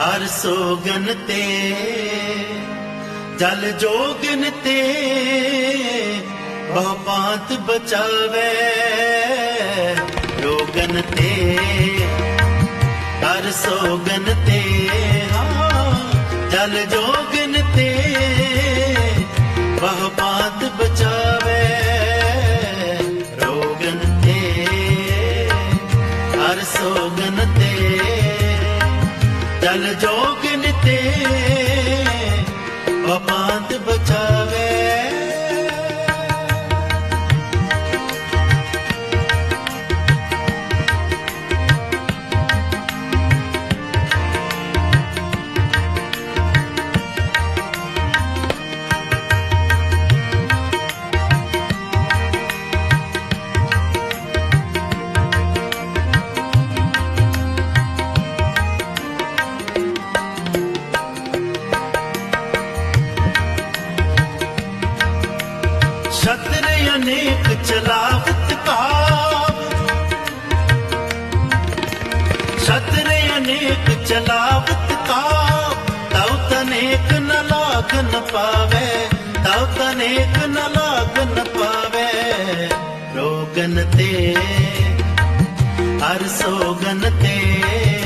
ਹਰ ਸੋਗਨ ਤੇ, ਜਲ ਜੋਗਨ ਤੇ ਬਹੁ ਬਾਤ ਬਚਾਵੇ ਰੋਗਨ ਤੇ, ਹਰ ਸੋਗਨ ਤੇ ਜਲ ਜੋਗਨ ਤੇ ਬਹੁ ਬਾਤ ਬਚਾਵੇ ਰੋਗਨ ਤੇ, ਹਰ ਸੋਗਨ ਤੇ। ਜਲ ਜੋਗਨ ਤੇ ਬਪਾਂਤ ਅਨੇਕ ਚਲਾਵਤ ਕਾ। ਸਤਰੇ ਅਨੇਕ ਚਲਾਵਤ ਕਾ। ਤਉ ਤਨੇਕ ਨ ਲਾਗ ਨ ਪਾਵੇ, ਤਉ ਤਨੇਕ ਨ ਲਾਗ ਨ ਪਾਵੇ। ਰੋਗਨ ਤੇ, ਹਰ ਸੋਗਨ ਤੇ।